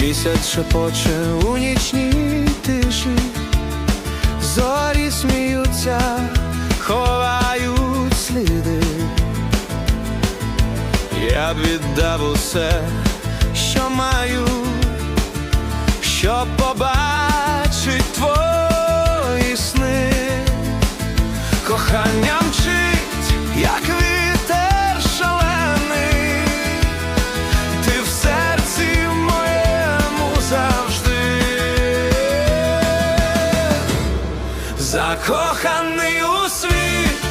Місяць шепоче у нічній тиші, зорі сміються, ховають сліди. Я б віддав усе, що маю, щоб побачить твої сни. Кохання мчить, як закоханий у світ.